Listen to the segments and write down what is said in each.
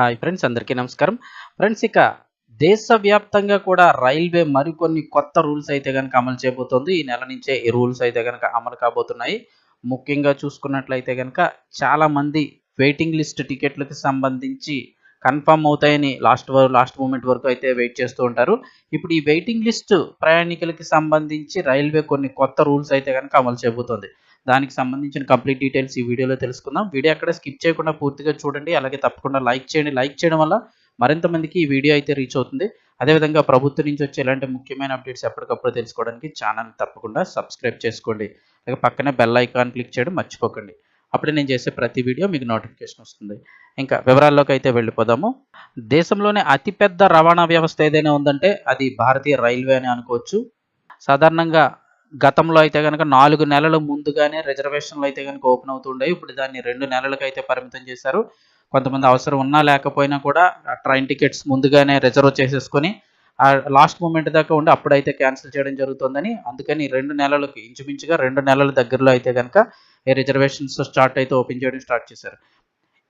Hi friends అందరికీ నమస్కారం. Friends ఇక దేశవ్యాప్తంగా కూడా రైల్వే మరికొన్ని కొత్త రూల్స్ అయితే కనుక అమలు చేయబోతోంది. ఈ నెల నుంచే ఈ రూల్స్ అయితే కనుక అమలు కాబోతున్నాయి. ముఖ్యంగా చూసుకున్నట్లయితే కనుక చాలామంది వెయిటింగ్ లిస్ట్ టికెట్లకు సంబంధించి కన్ఫర్మ్ అవుతాయని లాస్ట్ లాస్ట్ మూమెంట్ వరకు అయితే వెయిట్ చేస్తూ ఉంటారు. ఇప్పుడు ఈ వెయిటింగ్ లిస్ట్ ప్రయాణికులకి సంబంధించి రైల్వే కొన్ని కొత్త రూల్స్ అయితే కనుక అమలు చేయబోతోంది. దానికి సంబంధించిన కంప్లీట్ డీటెయిల్స్ ఈ వీడియోలో తెలుసుకుందాం. వీడియో అక్కడ స్కిప్ చేయకుండా పూర్తిగా చూడండి. అలాగే తప్పకుండా లైక్ చేయండి. లైక్ చేయడం వల్ల మరింత మందికి ఈ వీడియో అయితే రీచ్ అవుతుంది. అదేవిధంగా ప్రభుత్వం నుంచి వచ్చే ఇలాంటి ముఖ్యమైన అప్డేట్స్ ఎప్పటికప్పుడు తెలుసుకోవడానికి ఛానల్ తప్పకుండా సబ్స్క్రైబ్ చేసుకోండి. అలాగే పక్కనే బెల్ ఐకాన్ క్లిక్ చేయడం మర్చిపోకండి. అప్పుడే నేను చేసే ప్రతి వీడియో మీకు నోటిఫికేషన్ వస్తుంది. ఇంకా వివరాల్లోకి అయితే వెళ్ళిపోదాము. దేశంలోనే అతిపెద్ద రవాణా వ్యవస్థ ఏదైనా ఉందంటే అది భారతీయ రైల్వే అని అనుకోవచ్చు. సాధారణంగా గతంలో అయితే కనుక నాలుగు నెలల ముందుగానే రిజర్వేషన్లు అయితే కనుక ఓపెన్ అవుతుండే ఇప్పుడు దాన్ని రెండు నెలలకు అయితే పరిమితం చేశారు. కొంతమంది అవసరం ఉన్నా లేకపోయినా కూడా ట్రైన్ టికెట్స్ ముందుగానే రిజర్వ్ చేసేసుకొని ఆ లాస్ట్ మూమెంట్ దాకా ఉండి అప్పుడైతే క్యాన్సిల్ చేయడం జరుగుతుందని. అందుకని రెండు నెలలకు ఇంచుమించుగా రెండు నెలల దగ్గరలో అయితే కనుక ఈ రిజర్వేషన్స్ స్టార్ట్ అయితే ఓపెన్ చేయడం స్టార్ట్ చేశారు.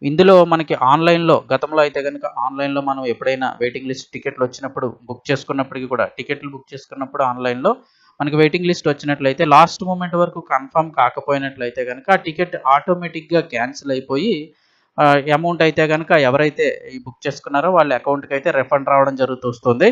ఇందులో మనకి ఆన్లైన్లో గతంలో అయితే కనుక ఆన్లైన్లో మనం ఎప్పుడైనా వెయిటింగ్ లిస్ట్ టికెట్లు వచ్చినప్పుడు బుక్ చేసుకున్నప్పటికీ కూడా టికెట్లు బుక్ చేసుకున్నప్పుడు ఆన్లైన్లో మనకి వెయిటింగ్ లిస్ట్ వచ్చినట్లయితే లాస్ట్ మూమెంట్ వరకు కన్ఫర్మ్ కాకపోయినట్లయితే కనుక ఆ టికెట్ ఆటోమేటిక్గా క్యాన్సిల్ అయిపోయి అమౌంట్ అయితే కనుక ఎవరైతే ఈ బుక్ చేసుకున్నారో వాళ్ళ అకౌంట్కి అయితే రిఫండ్ రావడం జరుగుతూ వస్తుంది.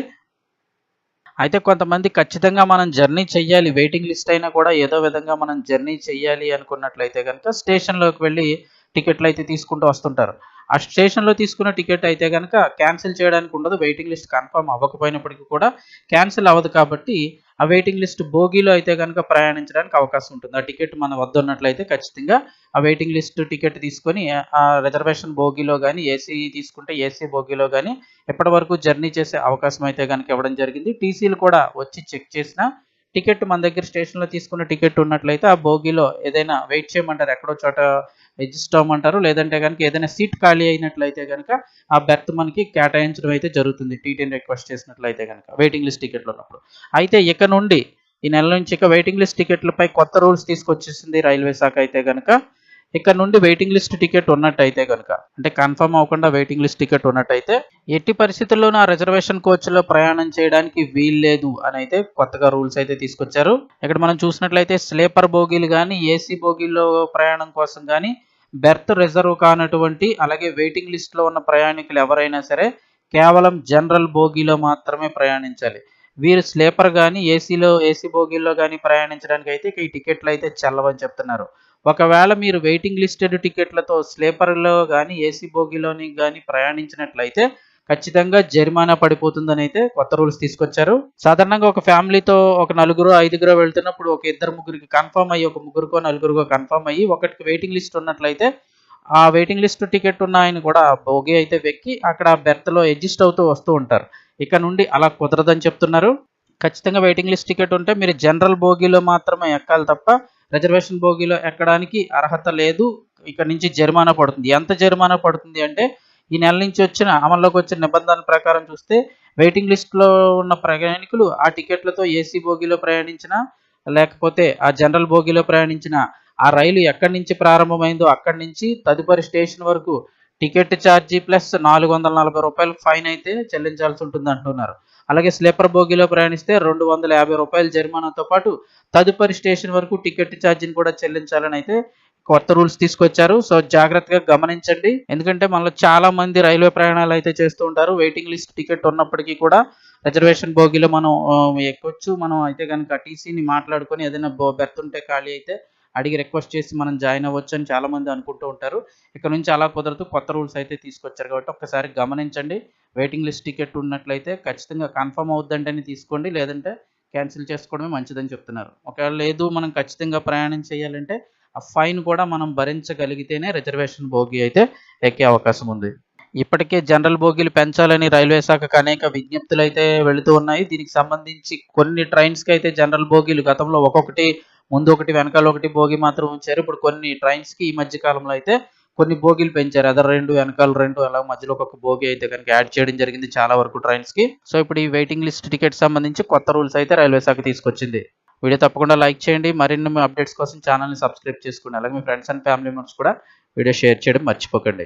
అయితే కొంతమంది ఖచ్చితంగా మనం జర్నీ చెయ్యాలి. వెయిటింగ్ లిస్ట్ అయినా కూడా ఏదో విధంగా మనం జర్నీ చెయ్యాలి అనుకున్నట్లయితే కనుక స్టేషన్లోకి వెళ్ళి టికెట్లు అయితే తీసుకుంటూ వస్తుంటారు. ఆ స్టేషన్లో తీసుకున్న టికెట్ అయితే కనుక క్యాన్సిల్ చేయడానికి ఉండదు. వెయిటింగ్ లిస్ట్ కన్ఫర్మ్ అవ్వకపోయినప్పటికీ కూడా క్యాన్సిల్ అవ్వదు కాబట్టి ఆ వెయిటింగ్ లిస్ట్ బోగీలో అయితే కనుక ప్రయాణించడానికి అవకాశం ఉంటుంది. ఆ టికెట్ మన వద్ద ఉన్నట్లయితే ఖచ్చితంగా ఆ వెయిటింగ్ లిస్ట్ టికెట్ తీసుకొని ఆ రిజర్వేషన్ బోగీలో కానీ ఏసీ తీసుకుంటే ఏసీ బోగీలో కానీ ఎప్పటి వరకు జర్నీ చేసే అవకాశం అయితే కనుక ఇవ్వడం జరిగింది. టీసీలు కూడా వచ్చి చెక్ చేసిన టికెట్ మన దగ్గర స్టేషన్లో తీసుకున్న టికెట్ ఉన్నట్లయితే ఆ బోగిలో ఏదైనా వెయిట్ చేయమంటారు. ఎక్కడో చోట రిజిస్టర్ అవ్వమంటారు. లేదంటే కనుక ఏదైనా సీట్ ఖాళీ అయినట్లయితే కనుక ఆ బెర్త్ మనకి కేటాయించడం అయితే జరుగుతుంది. టీటీని రిక్వెస్ట్ చేసినట్లయితే కనుక వెయిటింగ్ లిస్ట్ టికెట్లు ఉన్నప్పుడు. అయితే ఇక నుండి ఈ నెల నుంచి ఇక వెయిటింగ్ లిస్ట్ టికెట్లపై కొత్త రూల్స్ తీసుకొచ్చేసింది రైల్వే శాఖ అయితే కనుక ఇక్కడ నుండి వెయిటింగ్ లిస్ట్ టికెట్ ఉన్నట్టయితే కనుక అంటే కన్ఫర్మ్ అవ్వకుండా వెయిటింగ్ లిస్ట్ టికెట్ ఉన్నట్టయితే ఎట్టి పరిస్థితుల్లోనూ ఆ రిజర్వేషన్ కోచ్లో ప్రయాణం చేయడానికి వీల్లేదు అని అయితే కొత్తగా రూల్స్ అయితే తీసుకొచ్చారు. ఇక్కడ మనం చూసినట్లయితే స్లీపర్ బోగీలు కానీ ఏసీ బోగీల్లో ప్రయాణం కోసం కానీ బెర్త్ రిజర్వ్ కానటువంటి అలాగే వెయిటింగ్ లిస్ట్లో ఉన్న ప్రయాణికులు ఎవరైనా సరే కేవలం జనరల్ బోగీలో మాత్రమే ప్రయాణించాలి. వీరు స్లీపర్ కానీ ఏసీలో ఏసీ బోగీల్లో కానీ ప్రయాణించడానికి అయితే ఈ టికెట్లు అయితే చెల్లవని చెప్తున్నారు. ఒకవేళ మీరు వెయిటింగ్ లిస్టెడ్ టికెట్లతో స్లీపర్లో కానీ ఏసీ బోగిలోని కానీ ప్రయాణించినట్లయితే ఖచ్చితంగా జరిమానా పడిపోతుందని అయితే కొత్త రూల్స్ తీసుకొచ్చారు. సాధారణంగా ఒక ఫ్యామిలీతో ఒక నలుగురు ఐదుగురు వెళ్తున్నప్పుడు ఒక ఇద్దరు ముగ్గురికి కన్ఫర్మ్ అయ్యి ఒక ముగ్గురుకో నలుగురికో కన్ఫర్మ్ అయ్యి ఒకటికి వెయిటింగ్ లిస్ట్ ఉన్నట్లయితే ఆ వెయిటింగ్ లిస్ట్ టికెట్ ఉన్న ఆయన కూడా బోగి అయితే వెక్కి అక్కడ బెర్త్లో అడ్జస్ట్ అవుతూ వస్తూ ఉంటారు. ఇక నుండి అలా కుదరదని చెప్తున్నారు. ఖచ్చితంగా వెయిటింగ్ లిస్ట్ టికెట్ ఉంటే మీరు జనరల్ బోగీలో మాత్రమే ఎక్కాలి తప్ప రిజర్వేషన్ బోగీలో ఎక్కడానికి అర్హత లేదు. ఇక్కడ నుంచి జరిమానా పడుతుంది. ఎంత జరిమానా పడుతుంది అంటే ఈ నెల నుంచి వచ్చిన అమల్లోకి వచ్చిన నిబంధనల ప్రకారం చూస్తే వెయిటింగ్ లిస్ట్లో ఉన్న ప్రయాణికులు ఆ టికెట్లతో ఏసీ బోగీలో ప్రయాణించిన లేకపోతే ఆ జనరల్ బోగీలో ప్రయాణించిన ఆ రైలు ఎక్కడి నుంచి ప్రారంభమైందో అక్కడి నుంచి తదుపరి స్టేషన్ వరకు టికెట్ ఛార్జీ ప్లస్ నాలుగు వందల నలభై రూపాయలు ఫైన్ అయితే చెల్లించాల్సి ఉంటుంది అంటున్నారు అలాగే స్లీపర్ బోగీలో ప్రయాణిస్తే రెండు వందల యాభై రూపాయల జరిమానాతో పాటు తదుపరి స్టేషన్ వరకు టికెట్ ఛార్జీని కూడా చెల్లించాలని అయితే కొత్త రూల్స్ తీసుకొచ్చారు. సో జాగ్రత్తగా గమనించండి. ఎందుకంటే మనలో చాలా మంది రైల్వే ప్రయాణాలు అయితే చేస్తూ ఉంటారు. వెయిటింగ్ లిస్ట్ టికెట్ ఉన్నప్పటికీ కూడా రిజర్వేషన్ బోగిలో మనం ఎక్కొచ్చు. మనం అయితే కనుక టీసీని మాట్లాడుకొని ఏదైనా బో బెర్త్ ఉంటే ఖాళీ అయితే అడిగి రిక్వెస్ట్ చేసి మనం జాయిన్ అవ్వచ్చు అని చాలామంది అనుకుంటూ ఉంటారు. ఇక్కడ నుంచి అలా కుదరదు. కొత్త రూల్స్ అయితే తీసుకొచ్చారు కాబట్టి ఒక్కసారి గమనించండి. వెయిటింగ్ లిస్ట్ టికెట్ ఉన్నట్లయితే ఖచ్చితంగా కన్ఫర్మ్ అవుద్దంటేనే తీసుకోండి. లేదంటే క్యాన్సిల్ చేసుకోవడమే మంచిదని చెప్తున్నారు. ఒకవేళ లేదు మనం ఖచ్చితంగా ప్రయాణం చేయాలంటే ఆ ఫైన్ కూడా మనం భరించగలిగితేనే రిజర్వేషన్ బోగి అయితే ఎక్కే అవకాశం ఉంది. ఇప్పటికే జనరల్ బోగీలు పెంచాలని రైల్వే శాఖకు అనేక విజ్ఞప్తులు అయితే వెళుతూ ఉన్నాయి. దీనికి సంబంధించి కొన్ని ట్రైన్స్కి అయితే జనరల్ బోగీలు గతంలో ఒక్కొక్కటి ముందు ఒకటి వెనకాల ఒకటి బోగి మాత్రం ఉంచారు. ఇప్పుడు కొన్ని ట్రైన్స్కి ఈ మధ్య కాలంలో అయితే కొన్ని బోగీలు పెంచారు. అదర్ రెండు వెనకాల రెండు అలా మధ్యలో ఒక బోగి అయితే కనుక యాడ్ చేయడం జరిగింది చాలా వరకు ట్రైన్స్కి సో ఇప్పుడు ఈ వెయిటింగ్ లిస్ట్ టికెట్ సంబంధించి కొత్త రూల్స్ అయితే రైల్వే శాఖ తీసుకొచ్చింది. వీడియో తప్పకుండా లైక్ చేయండి. మరిన్ని అప్డేట్స్ కోసం ఛానల్ని సబ్స్క్రైబ్ చేసుకోండి. అలాగే మీ ఫ్రెండ్స్ అండ్ ఫ్యామిలీ మెంబర్స్ కూడా వీడియో షేర్ చేయడం మర్చిపోకండి.